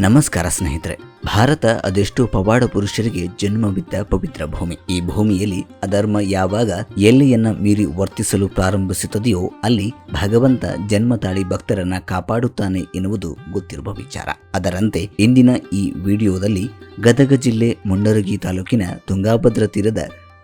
ನಮಸ್ಕಾರ ಸ್ನೇಹಿತರೆ, ಭಾರತ ಅದೆಷ್ಟೋ ಪವಾಡ ಪುರುಷರಿಗೆ ಜನ್ಮವಿದ್ದ ಪವಿತ್ರ ಭೂಮಿ. ಈ ಭೂಮಿಯಲ್ಲಿ ಅಧರ್ಮ ಯಾವಾಗ ಎಲ್ಲೆಯನ್ನ ಮೀರಿ ವರ್ತಿಸಲು ಪ್ರಾರಂಭಿಸುತ್ತದೆಯೋ ಅಲ್ಲಿ ಭಗವಂತ ಜನ್ಮ ತಾಳಿ ಭಕ್ತರನ್ನ ಕಾಪಾಡುತ್ತಾನೆ ಎನ್ನುವುದು ಗೊತ್ತಿರುವ ವಿಚಾರ. ಅದರಂತೆ ಇಂದಿನ ಈ ವಿಡಿಯೋದಲ್ಲಿ ಗದಗ ಜಿಲ್ಲೆ ಮುಂಡರಗಿ ತಾಲೂಕಿನ ತುಂಗಾಭದ್ರ ತೀರದ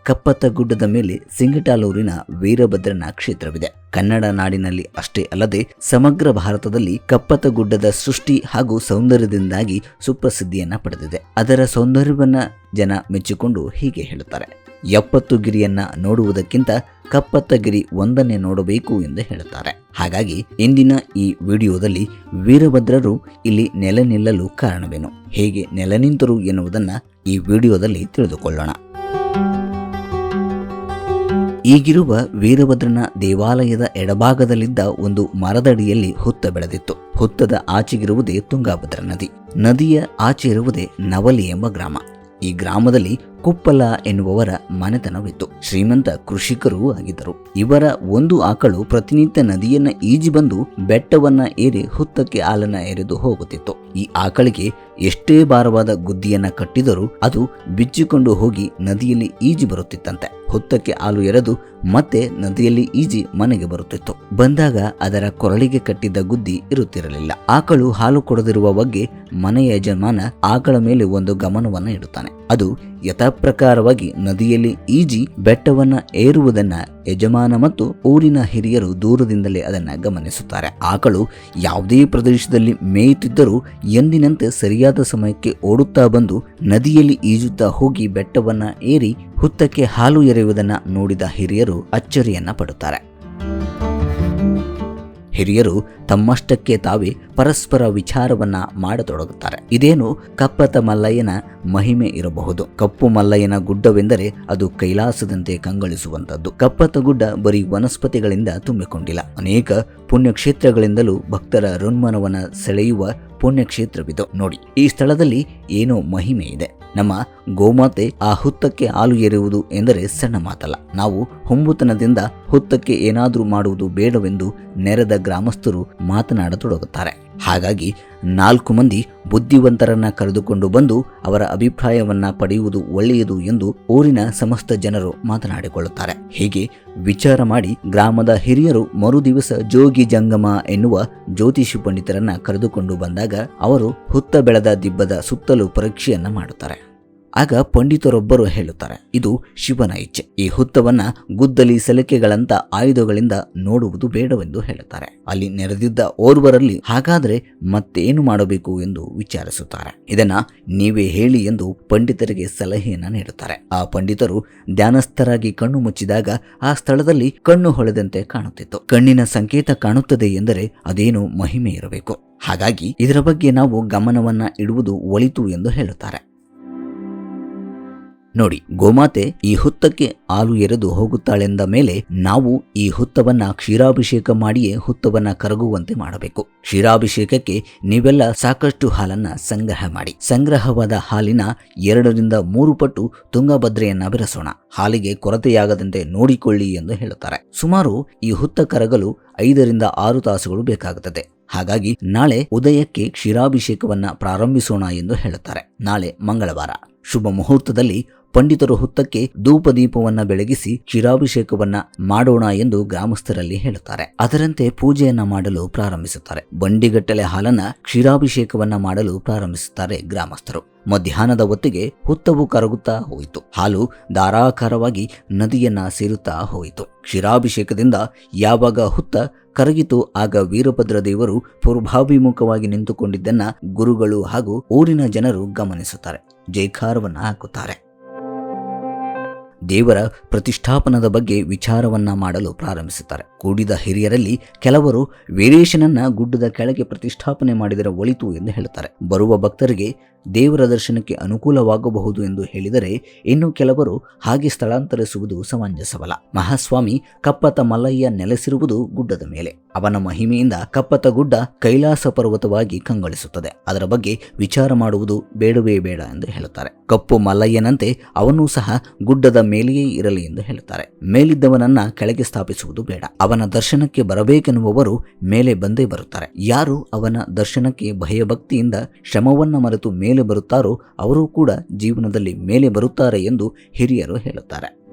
ಕಪ್ಪತ್ತ ಗುಡ್ಡದ ಮೇಲೆ ಸಿಂಗಟಾಲೂರಿನ ವೀರಭದ್ರನ ಕ್ಷೇತ್ರವಿದೆ. ಕನ್ನಡ ನಾಡಿನಲ್ಲಿ ಅಷ್ಟೇ ಅಲ್ಲದೆ ಸಮಗ್ರ ಭಾರತದಲ್ಲಿ ಕಪ್ಪತ್ತ ಗುಡ್ಡದ ಸೃಷ್ಟಿ ಹಾಗೂ ಸೌಂದರ್ಯದಿಂದಾಗಿ ಸುಪ್ರಸಿದ್ಧಿಯನ್ನ ಪಡೆದಿದೆ. ಅದರ ಸೌಂದರ್ಯವನ್ನ ಜನ ಮೆಚ್ಚಿಕೊಂಡು ಹೀಗೆ ಹೇಳುತ್ತಾರೆ. ಎಪ್ಪತ್ತು ಗಿರಿಯನ್ನ ನೋಡುವುದಕ್ಕಿಂತ ಕಪ್ಪತ್ತಗಿರಿ ಒಂದನ್ನೇ ನೋಡಬೇಕು ಎಂದು ಹೇಳುತ್ತಾರೆ. ಹಾಗಾಗಿ ಇಂದಿನ ಈ ವಿಡಿಯೋದಲ್ಲಿ ವೀರಭದ್ರರು ಇಲ್ಲಿ ನೆಲೆ ನಿಲ್ಲಲು ಕಾರಣವೇನು? ಹೇಗೆ ನೆಲೆ ನಿಂತರು ಎನ್ನುವುದನ್ನು ಈ ವಿಡಿಯೋದಲ್ಲಿ ತಿಳಿದುಕೊಳ್ಳೋಣ. ಈಗಿರುವ ವೀರಭದ್ರನ ದೇವಾಲಯದ ಎಡಭಾಗದಲ್ಲಿದ್ದ ಒಂದು ಮರದಡಿಯಲ್ಲಿ ಹುತ್ತ ಬೆಳೆದಿತ್ತು. ಹುತ್ತದ ಆಚೆಗಿರುವುದೇ ತುಂಗಾಭದ್ರ ನದಿ. ನದಿಯ ಆಚೆ ಇರುವುದೇ ನವಲಿ ಎಂಬ ಗ್ರಾಮ. ಈ ಗ್ರಾಮದಲ್ಲಿ ಕುಪ್ಪಲ ಎನ್ನುವವರ ಮನೆತನವಿತ್ತು. ಶ್ರೀಮಂತ ಕೃಷಿಕರೂ ಆಗಿದ್ದರು. ಇವರ ಒಂದು ಆಕಳು ಪ್ರತಿನಿತ್ಯ ನದಿಯನ್ನ ಈಜಿ ಬಂದು ಬೆಟ್ಟವನ್ನ ಏರಿ ಹುತ್ತಕ್ಕೆ ಹಾಲನ್ನ ಎರೆದು ಹೋಗುತ್ತಿತ್ತು. ಈ ಆಕಳಿಗೆ ಎಷ್ಟೇ ಭಾರವಾದ ಗುದ್ದಿಯನ್ನ ಕಟ್ಟಿದರೂ ಅದು ಬಿಚ್ಚಿಕೊಂಡು ಹೋಗಿ ನದಿಯಲ್ಲಿ ಈಜಿ ಬರುತ್ತಿತ್ತಂತೆ. ಹೊತ್ತಕ್ಕೆ ಹಾಲು ಎರೆದು ಮತ್ತೆ ನದಿಯಲ್ಲಿ ಈಜಿ ಮನೆಗೆ ಬರುತ್ತಿತ್ತು. ಬಂದಾಗ ಅದರ ಕೊರಳಿಗೆ ಕಟ್ಟಿದ್ದ ಗುದ್ದಿ ಇರುತ್ತಿರಲಿಲ್ಲ. ಆಕಳು ಹಾಲು ಕೊಡದಿರುವ ಬಗ್ಗೆ ಮನೆಯ ಯಜಮಾನ ಆಕಳ ಮೇಲೆ ಒಂದು ಗಮನವನ್ನು ಇಡುತ್ತಾನೆ. ಅದು ಯಥಾಪ್ರಕಾರವಾಗಿ ನದಿಯಲ್ಲಿ ಈಜಿ ಬೆಟ್ಟವನ್ನ ಏರುವುದನ್ನ ಯಜಮಾನ ಮತ್ತು ಊರಿನ ಹಿರಿಯರು ದೂರದಿಂದಲೇ ಅದನ್ನ ಗಮನಿಸುತ್ತಾರೆ. ಆಕಳು ಯಾವುದೇ ಪ್ರದೇಶದಲ್ಲಿ ಮೇಯುತ್ತಿದ್ದರೂ ಎಂದಿನಂತೆ ಸರಿಯಾದ ಸಮಯಕ್ಕೆ ಓಡುತ್ತಾ ಬಂದು ನದಿಯಲ್ಲಿ ಈಜುತ್ತಾ ಹೋಗಿ ಬೆಟ್ಟವನ್ನ ಏರಿ ಹುತ್ತಕ್ಕೆ ಹಾಲು ಎರೆಯುವುದನ್ನ ನೋಡಿದ ಹಿರಿಯರು ಅಚ್ಚರಿಯನ್ನ ಪಡುತ್ತಾರೆ. ಹಿರಿಯರು ತಮ್ಮಷ್ಟಕ್ಕೆ ತಾವೇ ಪರಸ್ಪರ ವಿಚಾರವನ್ನ ಮಾಡತೊಡಗುತ್ತಾರೆ. ಇದೇನು ಕಪ್ಪತ ಮಲ್ಲಯ್ಯನ ಮಹಿಮೆ ಇರಬಹುದು. ಕಪ್ಪು ಮಲ್ಲಯ್ಯನ ಗುಡ್ಡವೆಂದರೆ ಅದು ಕೈಲಾಸದಂತೆ ಕಂಗಳಿಸುವಂತದ್ದು ಕಪ್ಪತ ಗುಡ್ಡ ಬರೀ ವನಸ್ಪತಿಗಳಿಂದ ತುಂಬಿಕೊಂಡಿಲ್ಲ. ಅನೇಕ ಪುಣ್ಯಕ್ಷೇತ್ರಗಳಿಂದಲೂ ಭಕ್ತರ ಋಣ್ಮನವನ್ನ ಸೆಳೆಯುವ ಪುಣ್ಯಕ್ಷೇತ್ರವಿದು. ನೋಡಿ, ಈ ಸ್ಥಳದಲ್ಲಿ ಏನೋ ಮಹಿಮೆ ಇದೆ. ನಮ್ಮ ಗೋಮಾತೆ ಆ ಹುತ್ತಕ್ಕೆ ಹಾಲು ಎರೆಯುವುದು ಎಂದರೆ ಸಣ್ಣ ಮಾತಲ್ಲ. ನಾವು ಹೊಂಬುತನದಿಂದ ಹುತ್ತಕ್ಕೆ ಏನಾದರೂ ಮಾಡುವುದು ಬೇಡವೆಂದು ನೆರೆದ ಗ್ರಾಮಸ್ಥರು ಮಾತನಾಡತೊಡಗುತ್ತಾರೆ. ಹಾಗಾಗಿ ನಾಲ್ಕು ಮಂದಿ ಬುದ್ಧಿವಂತರನ್ನ ಕರೆದುಕೊಂಡು ಬಂದು ಅವರ ಅಭಿಪ್ರಾಯವನ್ನ ಪಡೆಯುವುದು ಒಳ್ಳೆಯದು ಎಂದು ಊರಿನ ಸಮಸ್ತ ಜನರು ಮಾತನಾಡಿಕೊಳ್ಳುತ್ತಾರೆ. ಹೀಗೆ ವಿಚಾರ ಮಾಡಿ ಗ್ರಾಮದ ಹಿರಿಯರು ಮರುದಿವಸ ಜೋಗಿ ಜಂಗಮ ಎನ್ನುವ ಜ್ಯೋತಿಷಿ ಪಂಡಿತರನ್ನ ಕರೆದುಕೊಂಡು ಬಂದಾಗ ಅವರು ಹುತ್ತ ಬೆಳೆದ ದಿಬ್ಬದ ಸುತ್ತಲೂ ಪರೀಕ್ಷೆಯನ್ನ ಮಾಡುತ್ತಾರೆ. ಆಗ ಪಂಡಿತರೊಬ್ಬರು ಹೇಳುತ್ತಾರೆ, ಇದು ಶಿವನ ಇಚ್ಛೆ. ಈ ಹುತ್ತವನ್ನ ಗುದ್ದಲಿ ಸಲಿಕೆಗಳಂತ ಆಯುಧಗಳಿಂದ ನೋಡುವುದು ಬೇಡವೆಂದು ಹೇಳುತ್ತಾರೆ. ಅಲ್ಲಿ ನೆರೆದಿದ್ದ ಓರ್ವರಲ್ಲಿ ಹಾಗಾದ್ರೆ ಮತ್ತೇನು ಮಾಡಬೇಕು ಎಂದು ವಿಚಾರಿಸುತ್ತಾರೆ. ಇದನ್ನ ನೀವೇ ಹೇಳಿ ಎಂದು ಪಂಡಿತರಿಗೆ ಸಲಹೆಯನ್ನ ನೀಡುತ್ತಾರೆ. ಆ ಪಂಡಿತರು ಧ್ಯಾನಸ್ಥರಾಗಿ ಕಣ್ಣು ಮುಚ್ಚಿದಾಗ ಆ ಸ್ಥಳದಲ್ಲಿ ಕಣ್ಣು ಹೊಳೆದಂತೆ ಕಾಣುತ್ತಿತ್ತು. ಕಣ್ಣಿನ ಸಂಕೇತ ಕಾಣುತ್ತದೆ ಎಂದರೆ ಅದೇನು ಮಹಿಮೆ ಇರಬೇಕು. ಹಾಗಾಗಿ ಇದರ ಬಗ್ಗೆ ನಾವು ಗಮನವನ್ನ ಇಡುವುದು ಒಳಿತು ಎಂದು ಹೇಳುತ್ತಾರೆ. ನೋಡಿ, ಗೋಮಾತೆ ಈ ಹುತ್ತಕ್ಕೆ ಹಾಲು ಎರೆದು ಹೋಗುತ್ತಾಳೆಂದ ಮೇಲೆ ನಾವು ಈ ಹುತ್ತವನ್ನ ಕ್ಷೀರಾಭಿಷೇಕ ಮಾಡಿಯೇ ಹುತ್ತವನ್ನ ಕರಗುವಂತೆ ಮಾಡಬೇಕು. ಕ್ಷೀರಾಭಿಷೇಕಕ್ಕೆ ನೀವೆಲ್ಲ ಸಾಕಷ್ಟು ಹಾಲನ್ನ ಸಂಗ್ರಹ ಮಾಡಿ. ಸಂಗ್ರಹವಾದ ಹಾಲಿನ ಎರಡರಿಂದ ಮೂರು ಪಟ್ಟು ತುಂಗಭದ್ರೆಯನ್ನ ಬೆರೆಸೋಣ. ಹಾಲಿಗೆ ಕೊರತೆಯಾಗದಂತೆ ನೋಡಿಕೊಳ್ಳಿ ಎಂದು ಹೇಳುತ್ತಾರೆ. ಸುಮಾರು ಈ ಹುತ್ತ ಕರಗಲು ಐದರಿಂದ ಆರು ತಾಸುಗಳು ಬೇಕಾಗುತ್ತದೆ. ಹಾಗಾಗಿ ನಾಳೆ ಉದಯಕ್ಕೆ ಕ್ಷೀರಾಭಿಷೇಕವನ್ನ ಪ್ರಾರಂಭಿಸೋಣ ಎಂದು ಹೇಳುತ್ತಾರೆ. ನಾಳೆ ಮಂಗಳವಾರ. ಶುಭ ಮುಹೂರ್ತದಲ್ಲಿ ಪಂಡಿತರು ಹುತ್ತಕ್ಕೆ ಧೂಪ ದೀಪವನ್ನ ಬೆಳಗಿಸಿ ಕ್ಷೀರಾಭಿಷೇಕವನ್ನ ಮಾಡೋಣ ಎಂದು ಗ್ರಾಮಸ್ಥರಲ್ಲಿ ಹೇಳುತ್ತಾರೆ. ಅದರಂತೆ ಪೂಜೆಯನ್ನ ಮಾಡಲು ಪ್ರಾರಂಭಿಸುತ್ತಾರೆ. ಬಂಡಿಗಟ್ಟಲೆ ಹಾಲನ್ನ ಕ್ಷೀರಾಭಿಷೇಕವನ್ನ ಮಾಡಲು ಪ್ರಾರಂಭಿಸುತ್ತಾರೆ ಗ್ರಾಮಸ್ಥರು. ಮಧ್ಯಾಹ್ನದ ಹೊತ್ತಿಗೆ ಹುತ್ತವು ಕರಗುತ್ತಾ ಹೋಯಿತು. ಹಾಲು ಧಾರಾಕಾರವಾಗಿ ನದಿಯನ್ನ ಸೇರುತ್ತಾ ಹೋಯಿತು. ಕ್ಷೀರಾಭಿಷೇಕದಿಂದ ಯಾವಾಗ ಹುತ್ತ ಕರಗಿತು ಆಗ ವೀರಭದ್ರ ದೇವರು ಪೂರ್ವಾಭಿಮುಖವಾಗಿ ನಿಂತುಕೊಂಡಿದ್ದನ್ನ ಗುರುಗಳು ಹಾಗೂ ಊರಿನ ಜನರು ಗಮನಿಸುತ್ತಾರೆ. ಜೈಕಾರವನ್ನ ಹಾಕುತ್ತಾರೆ. ದೇವರ ಪ್ರತಿಷ್ಠಾಪನದ ಬಗ್ಗೆ ವಿಚಾರವನ್ನ ಮಾಡಲು ಪ್ರಾರಂಭಿಸುತ್ತಾರೆ. ಕೂಡಿದ ಹಿರಿಯರಲ್ಲಿ ಕೆಲವರು ವೀರೇಶನನ್ನ ಗುಡ್ಡದ ಕೆಳಗೆ ಪ್ರತಿಷ್ಠಾಪನೆ ಮಾಡಿದರೆ ಒಳಿತು ಎಂದು ಹೇಳುತ್ತಾರೆ. ಬರುವ ಭಕ್ತರಿಗೆ ದೇವರ ದರ್ಶನಕ್ಕೆ ಅನುಕೂಲವಾಗಬಹುದು ಎಂದು ಹೇಳಿದರೆ ಇನ್ನು ಕೆಲವರು ಹಾಗೆ ಸ್ಥಳಾಂತರಿಸುವುದು ಸಮಂಜಸವಲ್ಲ. ಮಹಾಸ್ವಾಮಿ ಕಪ್ಪತ ಮಲ್ಲಯ್ಯ ನೆಲೆಸಿರುವುದು ಗುಡ್ಡದ ಮೇಲೆ. ಅವನ ಮಹಿಮೆಯಿಂದ ಕಪ್ಪತ ಗುಡ್ಡ ಕೈಲಾಸ ಪರ್ವತವಾಗಿ ಕಂಗೊಳಿಸುತ್ತದೆ. ಅದರ ಬಗ್ಗೆ ವಿಚಾರ ಮಾಡುವುದು ಬೇಡವೇ ಬೇಡ ಎಂದು ಹೇಳುತ್ತಾರೆ. ಕಪ್ಪು ಮಲ್ಲಯ್ಯನಂತೆ ಅವನೂ ಸಹ ಗುಡ್ಡದ ಮೇಲೆಯೇ ಇರಲಿ ಎಂದು ಹೇಳುತ್ತಾರೆ. ಮೇಲಿದ್ದವನನ್ನ ಕೆಳಗೆ ಸ್ಥಾಪಿಸುವುದು ಬೇಡ. ಅವನ ದರ್ಶನಕ್ಕೆ ಬರಬೇಕೆನ್ನುವವರು ಮೇಲೆ ಬಂದೇ ಬರುತ್ತಾರೆ. ಯಾರು ಅವನ ದರ್ಶನಕ್ಕೆ ಭಯಭಕ್ತಿಯಿಂದ ಶ್ರಮವನ್ನ ಮರೆತು ಮೇಲೆ ಬರುತ್ತಾರೋ, ಅವರೂ ಕೂಡ ಜೀವನದಲ್ಲಿ ಮೇಲೆ ಬರುತ್ತಾರೆ ಎಂದು ಹಿರಿಯರು ಹೇಳುತ್ತಾರೆ.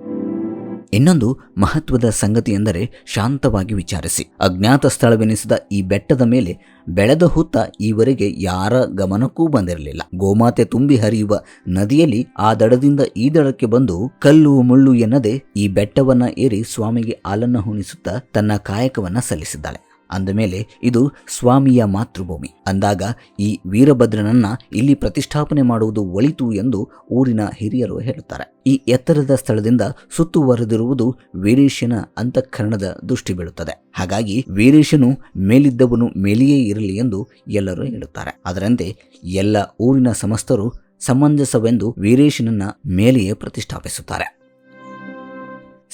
ಇನ್ನೊಂದು ಮಹತ್ವದ ಸಂಗತಿ ಎಂದರೆ ಶಾಂತವಾಗಿ ವಿಚಾರಿಸಿ. ಅಜ್ಞಾತ ಸ್ಥಳವೆನಿಸಿದ ಈ ಬೆಟ್ಟದ ಮೇಲೆ ಬೆಳೆದ ಹುತ್ತ ಈವರೆಗೆ ಯಾರ ಗಮನಕ್ಕೂ ಬಂದಿರಲಿಲ್ಲ. ಗೋಮಾತೆ ತುಂಬಿ ಹರಿಯುವ ನದಿಯಲ್ಲಿ ಆ ದಡದಿಂದ ಈ ದಡಕ್ಕೆ ಬಂದು ಕಲ್ಲು ಮುಳ್ಳು ಎನ್ನದೆ ಈ ಬೆಟ್ಟವನ್ನ ಏರಿ ಸ್ವಾಮಿಗೆ ಆಲನ್ನ ಹುಣಿಸುತ್ತಾ ತನ್ನ ಕಾಯಕವನ್ನ ಸಲ್ಲಿಸಿದ್ದಾಳೆ. ಅಂದಮೇಲೆ ಇದು ಸ್ವಾಮಿಯ ಮಾತೃಭೂಮಿ. ಅಂದಾಗ ಈ ವೀರಭದ್ರನನ್ನ ಇಲ್ಲಿ ಪ್ರತಿಷ್ಠಾಪನೆ ಮಾಡುವುದು ಒಳಿತು ಎಂದು ಊರಿನ ಹಿರಿಯರು ಹೇಳುತ್ತಾರೆ. ಈ ಎತ್ತರದ ಸ್ಥಳದಿಂದ ಸುತ್ತುವರೆದಿರುವುದು ವೀರೇಶನ ಅಂತಃಕರಣದ ದೃಷ್ಟಿ ಬೀಳುತ್ತದೆ. ಹಾಗಾಗಿ ವೀರೇಶನು ಮೇಲಿದ್ದವನು ಮೇಲೆಯೇ ಇರಲಿ ಎಂದು ಎಲ್ಲರೂ ಹೇಳುತ್ತಾರೆ. ಅದರಂತೆ ಎಲ್ಲ ಊರಿನ ಸಮಸ್ತರು ಸಮಂಜಸವೆಂದು ವೀರೇಶನನ್ನ ಮೇಲೆಯೇ ಪ್ರತಿಷ್ಠಾಪಿಸುತ್ತಾರೆ.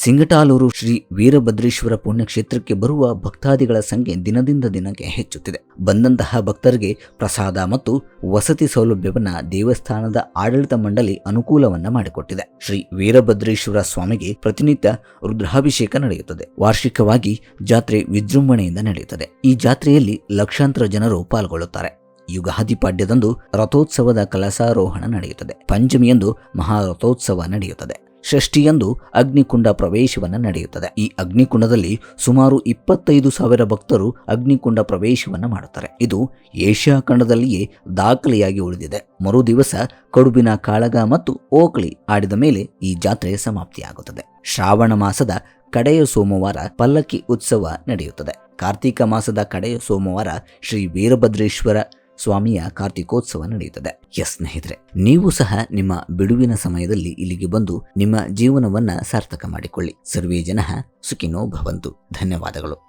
ಸಿಂಗಟಾಲೂರು ಶ್ರೀ ವೀರಭದ್ರೇಶ್ವರ ಪುಣ್ಯಕ್ಷೇತ್ರಕ್ಕೆ ಬರುವ ಭಕ್ತಾದಿಗಳ ಸಂಖ್ಯೆ ದಿನದಿಂದ ದಿನಕ್ಕೆ ಹೆಚ್ಚುತ್ತಿದೆ. ಬಂದಂತಹ ಭಕ್ತರಿಗೆ ಪ್ರಸಾದ ಮತ್ತು ವಸತಿ ಸೌಲಭ್ಯವನ್ನ ದೇವಸ್ಥಾನದ ಆಡಳಿತ ಮಂಡಳಿ ಅನುಕೂಲವನ್ನ ಮಾಡಿಕೊಟ್ಟಿದೆ. ಶ್ರೀ ವೀರಭದ್ರೇಶ್ವರ ಸ್ವಾಮಿಗೆ ಪ್ರತಿನಿತ್ಯ ರುದ್ರಾಭಿಷೇಕ ನಡೆಯುತ್ತದೆ. ವಾರ್ಷಿಕವಾಗಿ ಜಾತ್ರೆ ವಿಜೃಂಭಣೆಯಿಂದ ನಡೆಯುತ್ತದೆ. ಈ ಜಾತ್ರೆಯಲ್ಲಿ ಲಕ್ಷಾಂತರ ಜನರು ಪಾಲ್ಗೊಳ್ಳುತ್ತಾರೆ. ಯುಗಾದಿ ಪಾಡ್ಯದಂದು ರಥೋತ್ಸವದ ಕಲಸಾರೋಹಣ ನಡೆಯುತ್ತದೆ. ಪಂಚಮಿಯಂದು ಮಹಾರಥೋತ್ಸವ ನಡೆಯುತ್ತದೆ. ಷಷ್ಠಿಯಂದು ಅಗ್ನಿಕುಂಡ ಪ್ರವೇಶವನ್ನು ನಡೆಯುತ್ತದೆ. ಈ ಅಗ್ನಿಕುಂಡದಲ್ಲಿ ಸುಮಾರು ಇಪ್ಪತ್ತೈದು ಸಾವಿರ ಭಕ್ತರು ಅಗ್ನಿಕುಂಡ ಪ್ರವೇಶವನ್ನು ಮಾಡುತ್ತಾರೆ. ಇದು ಏಷ್ಯಾ ಖಂಡದಲ್ಲಿಯೇ ದಾಖಲೆಯಾಗಿ ಉಳಿದಿದೆ. ಮರು ದಿವಸ ಕಡುಬಿನ ಕಾಳಗ ಮತ್ತು ಓಕಳಿ ಆಡಿದ ಮೇಲೆ ಈ ಜಾತ್ರೆ ಸಮಾಪ್ತಿಯಾಗುತ್ತದೆ. ಶ್ರಾವಣ ಮಾಸದ ಕಡೆಯ ಸೋಮವಾರ ಪಲ್ಲಕ್ಕಿ ಉತ್ಸವ ನಡೆಯುತ್ತದೆ. ಕಾರ್ತೀಕ ಮಾಸದ ಕಡೆಯ ಸೋಮವಾರ ಶ್ರೀ ವೀರಭದ್ರೇಶ್ವರ ಸ್ವಾಮಿಯ ಕಾರ್ತಿಕೋತ್ಸವ ನಡೆಯುತ್ತದೆ. ಎಸ್ ಸ್ನೇಹಿತರೆ, ನೀವು ಸಹ ನಿಮ್ಮ ಬಿಡುವಿನ ಸಮಯದಲ್ಲಿ ಇಲ್ಲಿಗೆ ಬಂದು ನಿಮ್ಮ ಜೀವನವನ್ನ ಸಾರ್ಥಕ ಮಾಡಿಕೊಳ್ಳಿ. ಸರ್ವೇ ಜನ ಸುಖಿನೋ ಭವಂತು. ಧನ್ಯವಾದಗಳು.